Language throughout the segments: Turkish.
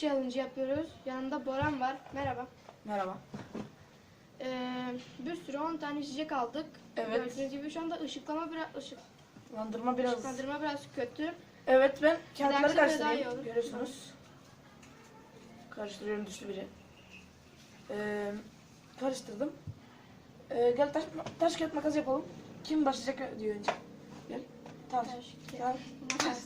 challenge yapıyoruz. Yanında Boran var. Merhaba. Merhaba. Ee, bir sürü 10 tane içecek aldık. Evet. Gördüğünüz gibi şu anda ışıklama biraz ışık, Landırma biraz. ışıklandırma biraz kötü. Evet ben kağıtları daha karıştırıyorum. Görüyorsunuz. Karıştırıyorum düştü biri. Ee, karıştırdım. Ee, gel taş, taş kağıt makas yapalım. Kim başlayacak diyor önce. Gel. Taş. Taş, Kağıt. makas.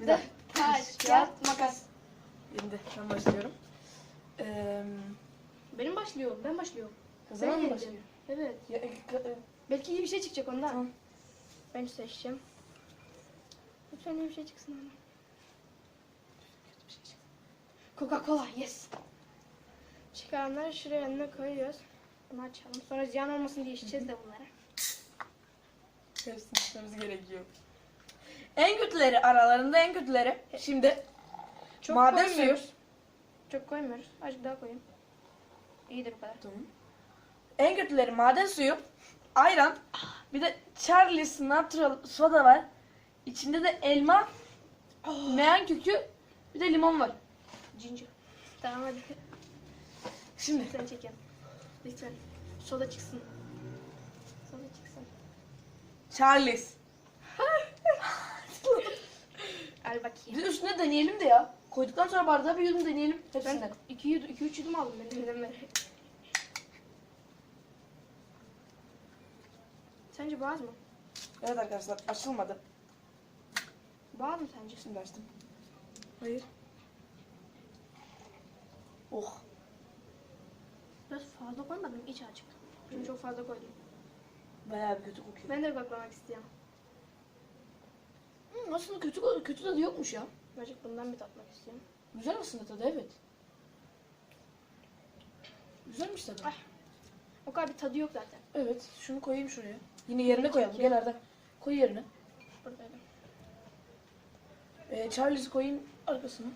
Bir dakika. Taş, kağıt, makas. Şimdi ben başlıyorum. Ee, Benim başlıyor. Ben başlıyorum. kazanan mı yendim. başlıyor? Evet. Ya, e, ka- e, Belki iyi bir şey çıkacak ondan. Tamam. Ben seçeceğim. Lütfen iyi bir şey çıksın kötü bir şey. Coca-Cola, yes. Çıkaranları şuraya yanına koyuyoruz. Bunu açalım. Sonra ziyan olmasın diye içeceğiz de bunları. Hepsini içmemiz gerekiyor. En kötüleri aralarında en kötüleri. Şimdi Çok maden suyu. koymuyoruz. Çok koymuyoruz. Azıcık daha koyayım. İyidir bu kadar. Tamam. En kötüleri maden suyu, ayran, bir de Charlie's Natural soda var. İçinde de elma, meyan kökü, bir de limon var. Ginger. Tamam hadi. Şimdi Lütfen çekin. Lütfen. Soda çıksın. Soda çıksın. Charlie's. Al bakayım. Bir de üstüne deneyelim de ya. Koyduktan sonra bardağa bir yudum deneyelim hepsinden. Ben 2 yudum, 2 3 yudum aldım ben elinden beri. Sence boğaz mı? Evet arkadaşlar açılmadı. Boğaz mı sence? Şimdi açtım. Hayır. Oh. Biraz fazla koymadım iç açık. Çünkü çok fazla koydum. Bayağı bir kötü kokuyor. Ben de baklamak istiyorum. Hmm, aslında kötü kötü tadı yokmuş ya. Birazcık bundan bir tatmak istiyorum. Güzel aslında tadı evet. Güzelmiş tadı. Ay. O kadar bir tadı yok zaten. Evet, şunu koyayım şuraya. Yine yerine koyalım. Gel Arda. Koy yerine. Buradaydı. Ee, Charles'i koyayım arkasına.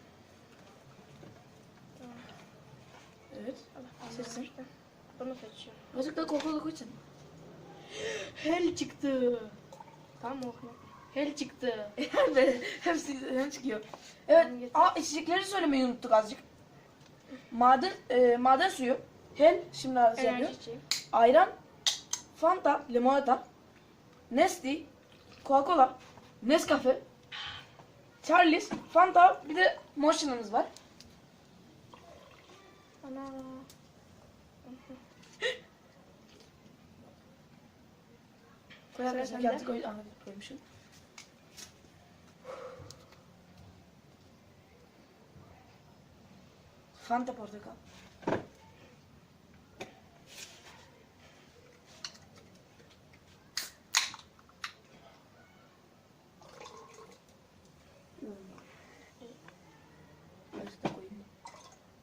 Tamam. Evet. Seçsin. Bunu seçiyorum. Azıcık daha Coca-Cola koy sen. Hel çıktı. Tamam mı? Hel çıktı. Evet, hepsi hem çıkıyor. Evet, getir. aa içecekleri söylemeyi unuttuk azıcık. Maden, e, maden suyu, hel, şimdi arası yapıyor. Enerji içeceği. Ayran, Fanta, limonata, Nestle, Coca-Cola, Nescafe, Charlie's, Fanta, bir de Motion'ımız var. Ana. Koy Sıra arkadaşlar, sende. koy, koymuşum. Fanta portakal.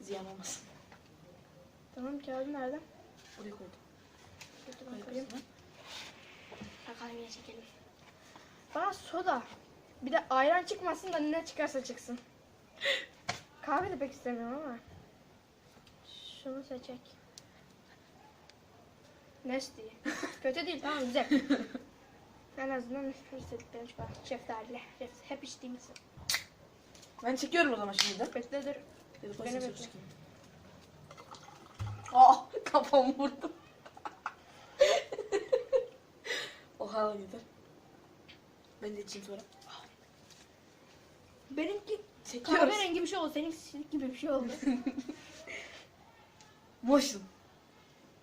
Ziyan olmasın. Tamam kağıdı nerede? Buraya koydum. Bakalım çekelim. Bana soda. Bir de ayran çıkmasın da ne çıkarsa çıksın. Kahve de pek istemiyorum ama. Şunu seçek. Nestle. Kötü değil tamam güzel. en azından istediklerim çıkar. Şeftaliyle. Hep, hep içtiğimiz. Ben çekiyorum o zaman şimdi. Bekle dur. Beni bekle. Aa kafamı vurdum. Oha gider. Ben de içeyim sonra. Benimki Çekiyoruz. kahverengi bir şey oldu. Senin silik gibi bir şey oldu. Motion.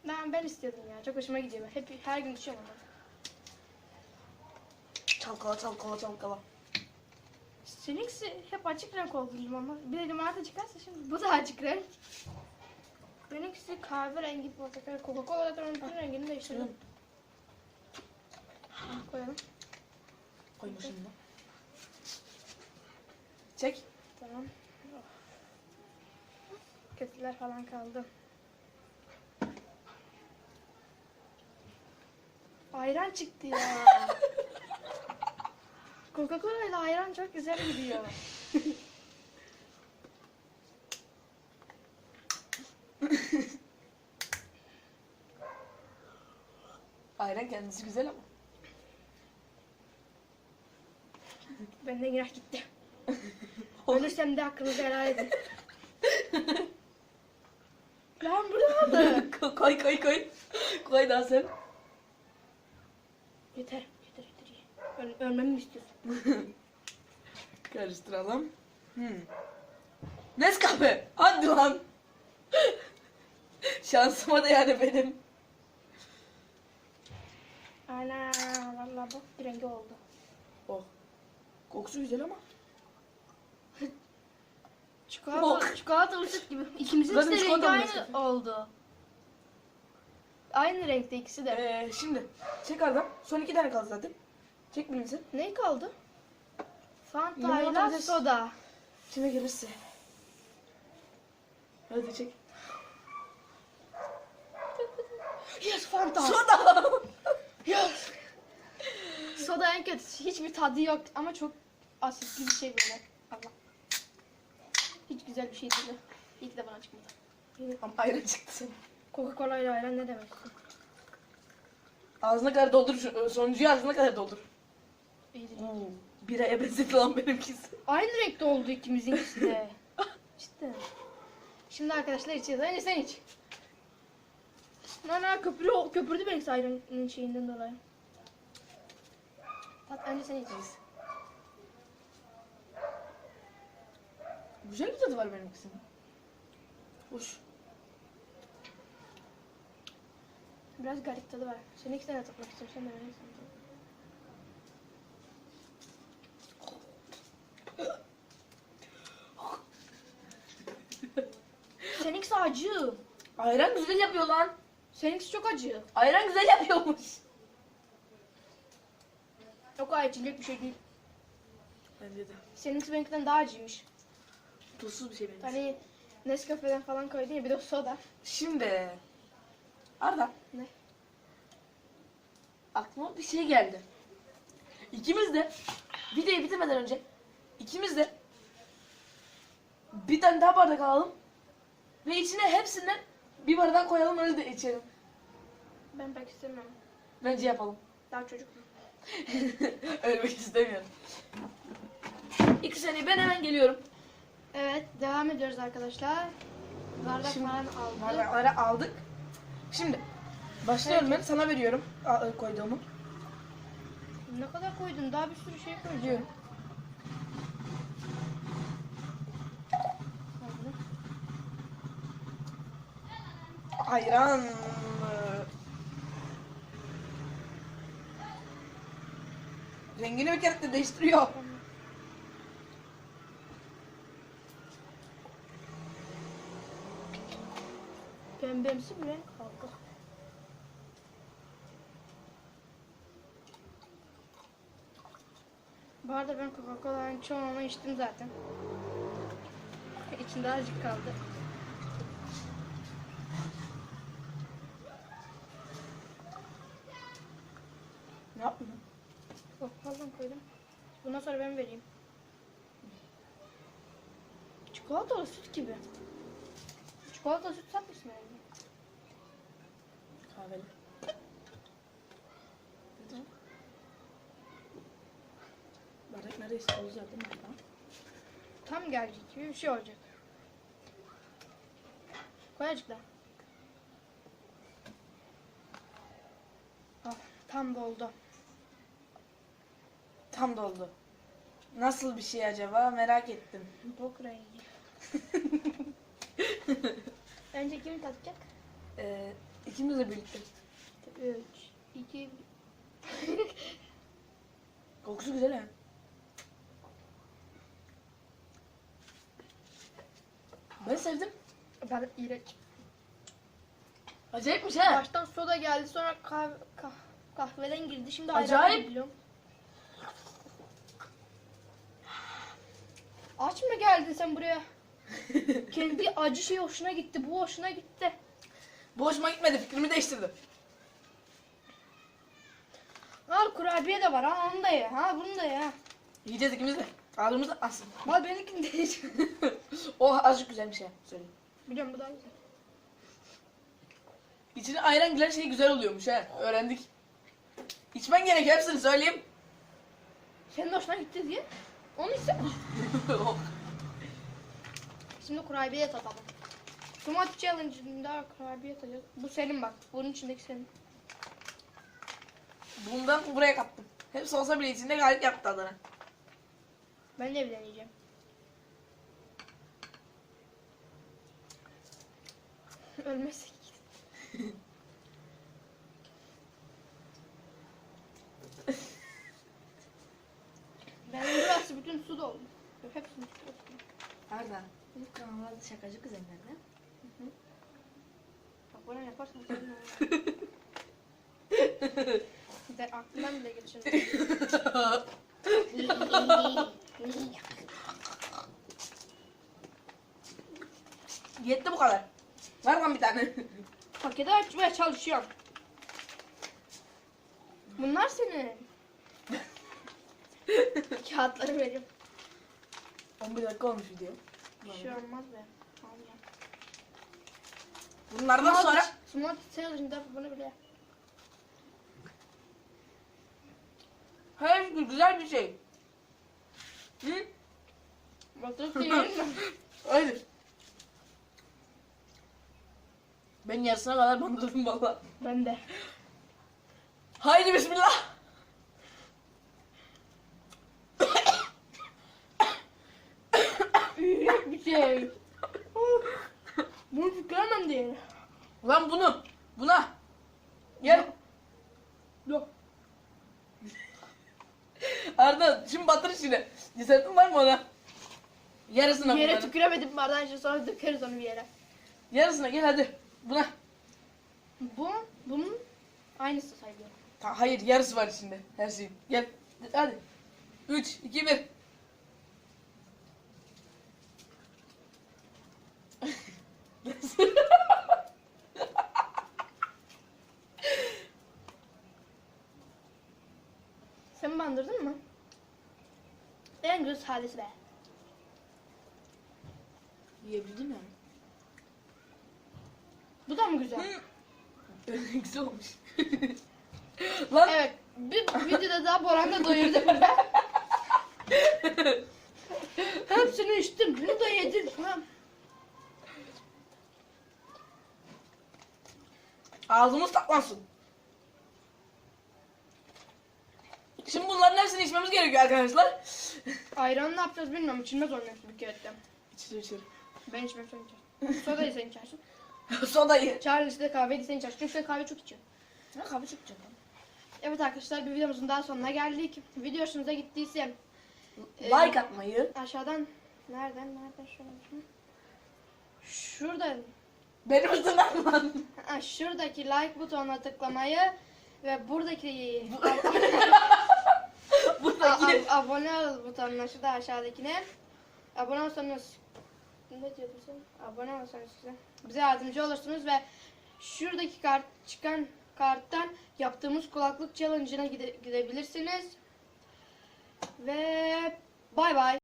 ben, ben istiyordum ya. Çok hoşuma gidiyor. Hep her gün içiyorum ama. Çalkala çalkala çalkala. Seninkisi hep açık renk oldu limonla. Bir de limonata çıkarsa şimdi bu da açık renk. Benimkisi kahverengi portakal. Coca-Cola zaten onun bütün rengini değiştirdim. Koyalım. Koyma şimdi. Çek. Tamam. Kötüler falan kaldı. Ayran çıktı ya. Coca-Cola ile ayran çok güzel gidiyor. Ayran kendisi güzel ama. Benden günah gitti. Ölürsem de hakkınızı helal edin. Lan burada kaldı. koy koy koy. Koy daha sen. yeter. Yeter yeter. Öl ölmemi mi istiyorsun? Karıştıralım. Hmm. Nescafe. Hadi lan. Şansıma da yani benim. Ana vallahi bak bir rengi oldu. Oh. Kokusu güzel ama. Çikolata, Oh. çikolatalı süt gibi. İkimizin de rengi aynı oldu. Aynı renkte ikisi de. Ee, şimdi çek Arda. Son iki tane kaldı zaten. Çek birimizi. Ne kaldı? Fanta Limonata ile bir de- soda. Kime gelirse. Hadi çek. Yes Fanta. Soda. yes. Soda en kötüsü. Hiçbir tadı yok ama çok asitli bir şey böyle. Allah. Hiç güzel bir şey değil. İyi ki de bana çıkmadı. Ama ayran çıktı. Coca-Cola ile ayran ne demek? Ağzına kadar doldur. şu- Sonuncuyu ağzına kadar doldur. İyidir. Biraya benzedi lan benimkisi. Aynı renkte oldu ikimizinkisi de. Cidden. Şimdi arkadaşlar içeceğiz. Önce sen iç. Nana köpürü, köpürdü benimkisi ayranın şeyinden dolayı. Tat önce sen iç. Güzel bir tadı var benimkisinin. Hoş. Biraz garip tadı var. Sen ikisini de tatmak istiyorum. Sen de tat. Seninkisi acı. Ayran güzel yapıyor lan. Seninkisi çok acı. Ayran güzel yapıyormuş. Yok içecek bir şey değil. Bence de. Seninkisi benimkinden daha acıymış. Tuzsuz bir şey benim. Hani Nescafe'den falan koydun ya bir de soda. Şimdi Arda Ne? aklıma bir şey geldi. İkimiz de videoyu bitirmeden önce ikimiz de bir tane daha bardak alalım ve içine hepsinden bir bardak koyalım öyle de içelim. Ben pek istemiyorum. Bence yapalım. Daha çocuk. Ölmek istemiyorum. İki saniye ben hemen geliyorum. Evet devam ediyoruz arkadaşlar. Bardak Şimdi- falan aldık. Bardakları aldık. Şimdi başlıyorum ben sana veriyorum a- koyduğumu. Ne kadar koydun? Daha bir sürü şey koydun. Diyorum. Ayran. Rengini bir kere de değiştiriyor. Pembemsi bir renk kaldı. Bu arada ben Coca-Cola'nın çoğunu içtim zaten. İçinde azıcık kaldı. Ne yaptın? Oh, pardon koydum. Bundan sonra ben vereyim. Çikolatalı süt gibi. Çikolatalı süt satmışsın herhalde. Değil mi? Tamam. Tam gelecek gibi bir şey olacak. Koy azıcık daha. Ah, tam doldu. Tam doldu. Nasıl bir şey acaba merak ettim. Bok rengi. Önce kim tatacak? Ee, ikimiz de birlikte. 3, 2, Kokusu güzel ha. Sevdim. Ben iğrenç. Acayipmiş ha. Baştan soda geldi sonra kahve, kah, kahveden girdi. Şimdi Acayip. biliyorum. Aç mı geldin sen buraya? Kendi acı şey hoşuna gitti. Bu hoşuna gitti. Bu hoşuma gitmedi. Fikrimi değiştirdi. Al kurabiye de var ha onu da ye. Ha bunu da ye. Yiyeceğiz ikimiz de. Ağzımızda asın. Al benimkini de ye. oh azıcık güzelmiş ha. Söyleyeyim. Biliyorum bu daha güzel. İçine ayran giren şey güzel oluyormuş ha. Öğrendik. İçmen gerekiyor hepsini söyleyeyim. Senin hoşuna gitti diye. Onu ise. Şimdi kurabiye tatalım. Smoothie Challenge'ında kurabiye tadacağız. Bu senin bak. Bunun içindeki senin. Bundan buraya kattım. Hepsi olsa bile içinde gayet yaptı adına. Ben de bir deneyeceğim. Ölmezsek. Benim burası bütün su doldu. Hepsini su doldu. Arda. Bu kanalda şakacı kız Emre'den. Bak bana yaparsan senin De aklımdan bile geçirdim. Yetti bu kadar. Ver lan bir tane. Paketi açmaya çalışıyorum. Bunlar senin. Kağıtları vereyim. 11 dakika olmuş video. Bir şey olmaz be. Alacağım. Bunlardan sonra Smart Challenge'da bunu bile. her şey güzel bir şey. Hı? Mi? Hayır. Ben yarısına kadar bandırdım valla. Ben de. Haydi bismillah. Büyük bir şey. Bunu tüküremem diye. Lan bunu. Buna. Gel. Yok. Arda şimdi batır içine. Cesaretin var mı ona? Yarısına Bir yere bunların. tüküremedim bardağı için sonra dökeriz onu bir yere. Yarısına gel hadi. Buna. Bu, bunun aynısı sayılıyor. Ta- hayır yarısı var içinde. Her şeyin. Gel. Hadi. 3, 2, 1. bandırdın mı? En güzel halisi be. Yiyebildin mi? Bu da mı güzel? Güzel olmuş. Lan Evet. Bir videoda daha Boran da doyurdu burada. Hepsini içtim. Bunu da yedim. Ha. ağzımız taklansın. Şimdi bunların hepsini içmemiz gerekiyor arkadaşlar. Ayranı ne yapacağız bilmiyorum. İçilmez onun hepsi bir kere de. İçtir içtir. Ben içmem sen içersin. Sodayı sen içersin. Sodayı. Charles de kahveyi sen içersin. Çünkü sen kahve çok içiyor. Ne kahve çıkacak lan? Evet arkadaşlar bir videomuzun daha sonuna geldik. Video hoşunuza gittiyse e, Like atmayı. aşağıdan nereden nereden şöyle şunu. Şurada Benim lan. ha, şuradaki like butonuna tıklamayı ve buradaki a- Buradaki. a- abone ol butonuna şurada aşağıdakine abone olsanız ne diyordun sen? Abone olsanız size bize yardımcı olursunuz ve şuradaki kart çıkan karttan yaptığımız kulaklık challenge'ına gide- gidebilirsiniz. Ve bay bay.